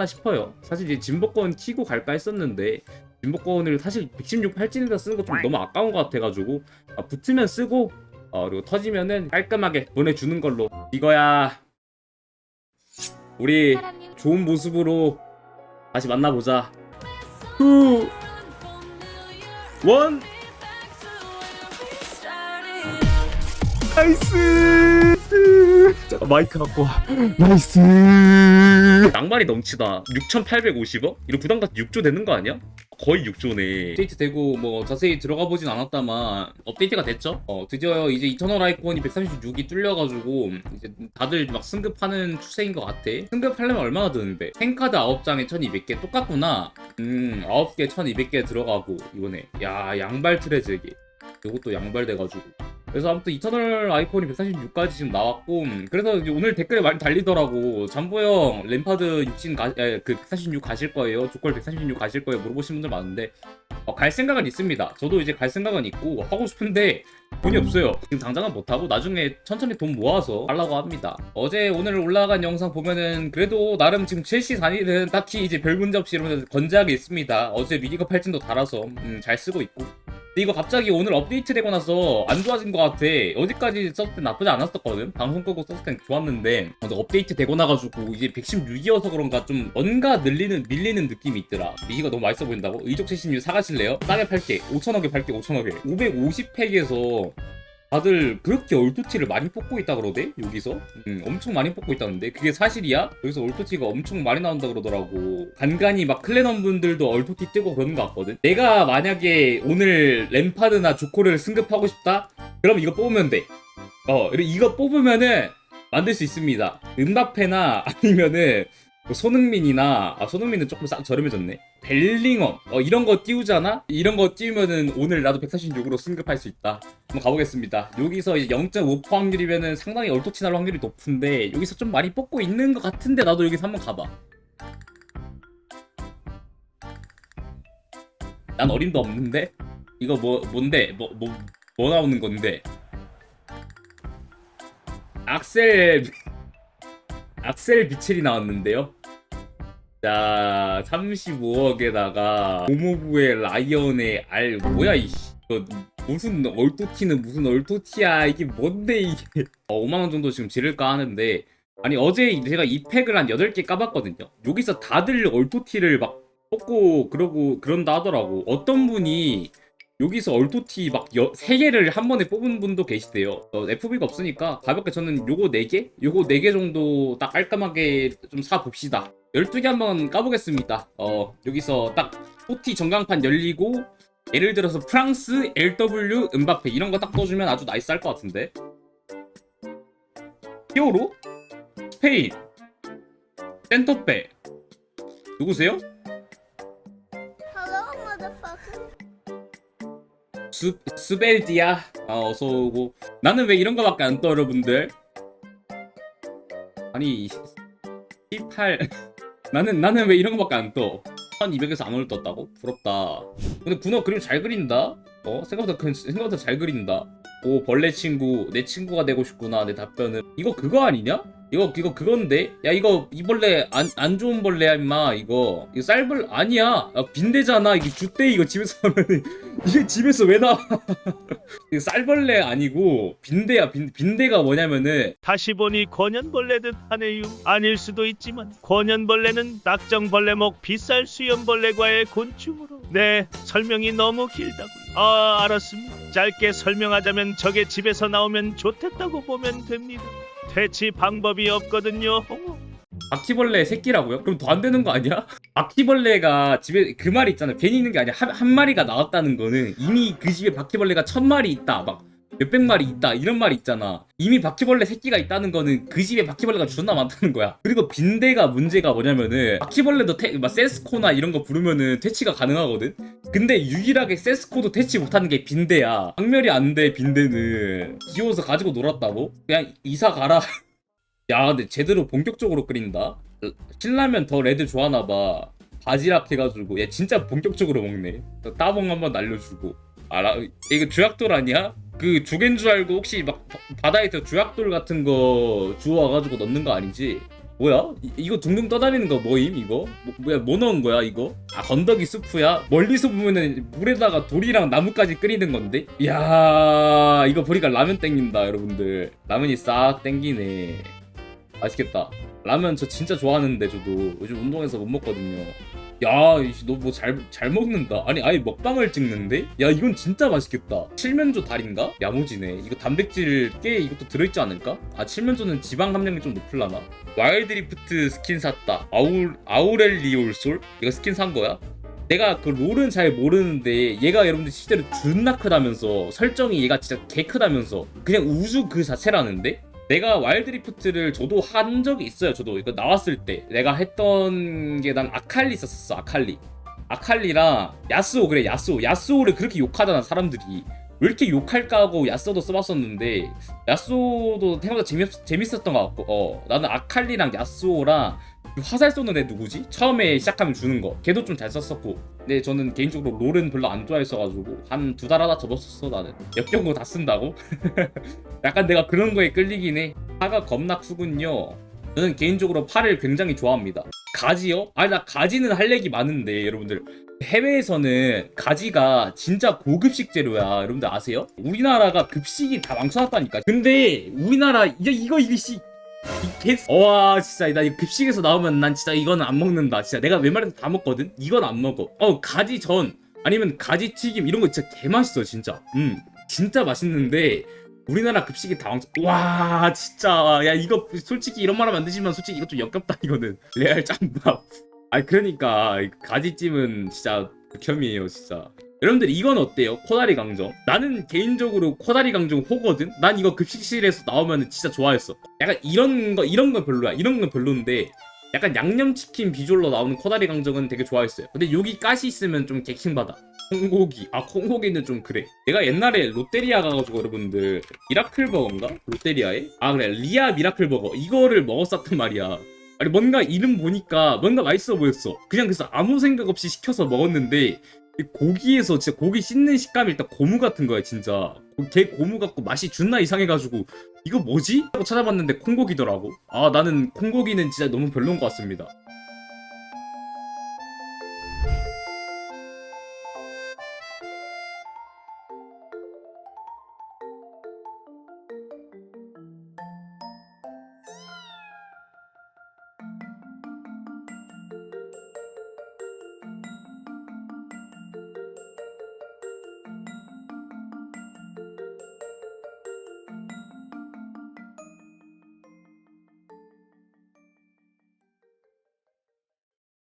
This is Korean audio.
않나 싶어요. 사실 이제 진보권 키고 갈까 했었는데 진보권을 사실 116 팔진에다 쓰는 거좀 너무 아까운 것 같아가지고 아, 붙으면 쓰고 어, 그리고 터지면은 깔끔하게 보내주는 걸로 이거야. 우리 좋은 모습으로 다시 만나보자. 투, 원. 나이스. 자, 마이크 갖고 와. 나이스. 낭만이 넘치다. 6,850억? 이런 부담 같은 6조 되는 거 아니야? 거의 6조네. 업데이트 되고 뭐 자세히 들어가 보진 않았다만 업데이트가 됐죠. 어 드디어 이제 이터널 아이콘이 136이 뚫려가지고 이제 다들 막 승급하는 추세인 것 같아. 승급하려면 얼마나 드는데? 탱카드 9장에 1200개 똑같구나. 음 9개 1200개 들어가고 이번에 야 양발 트레즈기. 이것도 양발 돼가지고. 그래서 아무튼 이터널 아이콘이 146까지 지금 나왔고 음, 그래서 오늘 댓글에 많이 달리더라고. 잠보 형 램파드 6진 가, 에, 그146 가실 거예요? 조컬 146 가실 거예요? 물어보시는 분들 많은데 어, 갈 생각은 있습니다. 저도 이제 갈 생각은 있고 하고 싶은데 돈이 없어요. 지금 당장은 못하고 나중에 천천히 돈 모아서 하려고 합니다. 어제 오늘 올라간 영상 보면은 그래도 나름 지금 첼시 단일은 딱히 이제 별 문제 없이 이러면서 건재하게 있습니다. 어제 미디어 팔진도 달아서 음, 잘 쓰고 있고 근데 이거 갑자기 오늘 업데이트 되고 나서 안 좋아진 것 같아. 어제까지 썼을 때 나쁘지 않았었거든. 방송 끄고 썼을 땐 좋았는데 근데 업데이트 되고 나가지고 이제 116이어서 그런가 좀 뭔가 늘리는 밀리는 느낌이 있더라. 이기가 너무 맛있어 보인다고? 의족 76 사가실래요? 싸게 팔게. 5천억에 팔게 5천억에. 550팩에서 다들 그렇게 얼토티를 많이 뽑고 있다 그러대? 여기서? 음, 엄청 많이 뽑고 있다는데? 그게 사실이야? 여기서 얼토티가 엄청 많이 나온다 그러더라고. 간간히 막 클레넌 분들도 얼토티 뜨고 그러는 것 같거든? 내가 만약에 오늘 램파드나 조코를 승급하고 싶다? 그럼 이거 뽑으면 돼 어 이거 뽑으면은 만들 수 있습니다. 은바페나 아니면은 뭐 손흥민이나 아 손흥민은 조금 싸, 저렴해졌네. 벨링엄. 어, 이런 거 띄우잖아? 이런 거 띄우면은 오늘 나도 146으로 승급할 수 있다. 한번 가보겠습니다. 여기서 이제 0.5% 확률이면은 상당히 얼토치 날 확률이 높은데 여기서 좀 많이 뽑고 있는 것 같은데 나도 여기서 한번 가봐. 난 어림도 없는데? 이거 뭐 뭔데? 뭐뭐뭐 나오는 건데? 악셀 악셀 비첼이 나왔는데요. 자, 35억에다가 오모부의 라이언의 알. 뭐야 이씨. 무슨 얼토티는 무슨 얼토티야. 이게 뭔데 이게. 어, 5만원 정도 지금 지를까 하는데. 아니 어제 제가 이 팩을 한 8개 까봤거든요. 여기서 다들 얼토티를 막 뽑고 그러고 그런다 하더라고. 어떤 분이 여기서 얼토티 막 여, 3개를 한 번에 뽑은 분도 계시대요. 어, FB가 없으니까 가볍게 저는 요거 4개? 요거 4개 정도 딱 깔끔하게 좀 사봅시다. 12개 한번 까보겠습니다. 어, 여기서 딱 토티 전광판 열리고 예를 들어서 프랑스, LW, 은바페 이런 거 딱 떠주면 아주 나이스 할 것 같은데. 히어로? 스페인, 센터페 누구세요? 스, 스벨디아? 아 어서 오고. 나는 왜 이런 거밖에 안 떠 여러분들? 아니 18 나는 나는 왜 이런 거밖에 안떠? 1200에서 안 올떴다고? 부럽다. 근데 군어 그림 잘 그린다? 어? 생각보다 그- 생각보다 잘 그린다 오 벌레 친구 내 친구가 되고 싶구나 내 답변은 이거 그거 아니냐? 이거 이거 그건데 야 이거 이 벌레 안, 안 좋은 벌레야 임마 이거 이거 쌀벌 아니야 아, 빈대잖아 이게 주대 이거 집에서 하면은 이게 집에서 왜 나와 이거 쌀벌레 아니고 빈대야 빈, 빈대가 뭐냐면은 다시 보니 권연벌레 듯 하네요. 아닐 수도 있지만 권연벌레는 낙정벌레목 비쌀 수염벌레과의 곤충으로. 네, 설명이 너무 길다고요. 아, 알았습니다. 짧게 설명하자면 저게 집에서 나오면 좋댔다고 보면 됩니다. 퇴치 방법이 없거든요. 바퀴벌레 새끼라고요? 그럼 더 안 되는 거 아니야? 바퀴벌레가 집에 그 말이 있잖아 괜히 있는 게 아니야 한, 한 마리가 나왔다는 거는 이미 그 집에 바퀴벌레가 천 마리 있다 막 몇백 마리 있다 이런 말이 있잖아 이미 바퀴벌레 새끼가 있다는 거는 그 집에 바퀴벌레가 존나 많다는 거야 그리고 빈대가 문제가 뭐냐면은 바퀴벌레도 태, 막 세스코나 이런 거 부르면은 퇴치가 가능하거든 근데 유일하게 세스코도 퇴치 못하는 게 빈대야. 박멸이 안 돼 빈대는. 귀여워서 가지고 놀았다고? 그냥 이사 가라. 야 근데 제대로 본격적으로 끓인다? 신라면 더 레드 좋아하나봐. 바지락 해가지고. 얘 진짜 본격적으로 먹네. 따봉 한번 날려주고. 알아? 이거 주약돌 아니야? 그 죽인 줄 알고 혹시 막 바- 바다에서 주약돌 같은 거 주워와가지고 넣는 거 아니지? 뭐야? 이, 이거 둥둥 떠다니는 거 뭐임 이거? 뭐, 뭐야 뭐 넣은 거야 이거? 아 건더기 수프야? 멀리서 보면은 물에다가 돌이랑 나무까지 끓이는 건데? 이야 이거 보니까 라면 땡긴다 여러분들 라면이 싹 땡기네 맛있겠다 라면 저 진짜 좋아하는데 저도 요즘 운동해서 못 먹거든요 야 너 뭐 잘 잘 먹는다 아니 아예 먹방을 찍는데? 야 이건 진짜 맛있겠다 칠면조 달인가? 야무지네 이거 단백질 꽤 이것도 들어있지 않을까? 아 칠면조는 지방 함량이 좀 높을라나? 와일드리프트 스킨 샀다 아울 아우렐리올솔 이거 스킨 산 거야? 내가 그 롤은 잘 모르는데 얘가 여러분들 실제로 존나 크다면서 설정이 얘가 진짜 개 크다면서 그냥 우주 그 자체라는데? 내가 와일드리프트를 저도 한 적이 있어요 저도. 이거 나왔을 때. 내가 했던 게 난 아칼리 썼었어 아칼리. 아칼리랑 야스오 그래 야스오. 야스오를 그렇게 욕하잖아 사람들이. 왜 이렇게 욕할까 하고 야스오도 써봤었는데 야스오도 생각보다 재밌, 재밌었던 것 같고 어. 나는 아칼리랑 야스오랑 그 화살 쏘는 애 누구지? 처음에 시작하면 주는 거. 걔도 좀 잘 썼었고. 근데 저는 개인적으로 롤은 별로 안 좋아했어가지고 한 두 달 하다 접었었어 나는. 역경고 다 쓴다고? 약간 내가 그런 거에 끌리긴 해. 파가 겁나 크군요. 저는 개인적으로 파를 굉장히 좋아합니다. 가지요? 아니 나 가지는 할 얘기 많은데 여러분들. 해외에서는 가지가 진짜 고급 식재료야. 여러분들 아세요? 우리나라가 급식이 다 망쳐놨다니까. 근데 우리나라 이게 이거 이거 씨. 개... 와 진짜. 나 이거 급식에서 나오면 난 진짜 이거는 안 먹는다. 진짜 내가 웬만해서 다 먹거든? 이건 안 먹어. 어 가지 전. 아니면 가지 튀김 이런 거 진짜 개 맛있어 진짜. 음 진짜 맛있는데 우리나라 급식이 다 왕... 와 진짜. 야 이거 솔직히 이런 말 하면 안 되지만 솔직히 이거 좀 역겹다 이거는. 레알 짬밥. 아 그러니까 가지찜은 진짜 극혐이에요 진짜 여러분들 이건 어때요? 코다리 강정. 나는 개인적으로 코다리 강정 호거든? 난 이거 급식실에서 나오면 진짜 좋아했어. 약간 이런 거 이런 건 별로야. 이런 건 별로인데 약간 양념치킨 비주얼로 나오는 코다리 강정은 되게 좋아했어요. 근데 여기 가시 있으면 좀 개킹받아. 콩고기. 아 콩고기는 좀 그래. 내가 옛날에 롯데리아 가가지고 여러분들 미라클 버거인가? 롯데리아에? 아 그래. 리아 미라클 버거. 이거를 먹었었단 말이야. 아니 뭔가 이름 보니까 뭔가 맛있어 보였어. 그냥 그래서 아무 생각 없이 시켜서 먹었는데 이 고기에서 진짜 고기 씹는 식감이 일단 고무 같은 거야 진짜. 개 고무 같고 맛이 존나 이상해가지고 이거 뭐지? 하고 찾아봤는데 콩고기더라고. 아 나는 콩고기는 진짜 너무 별로인 것 같습니다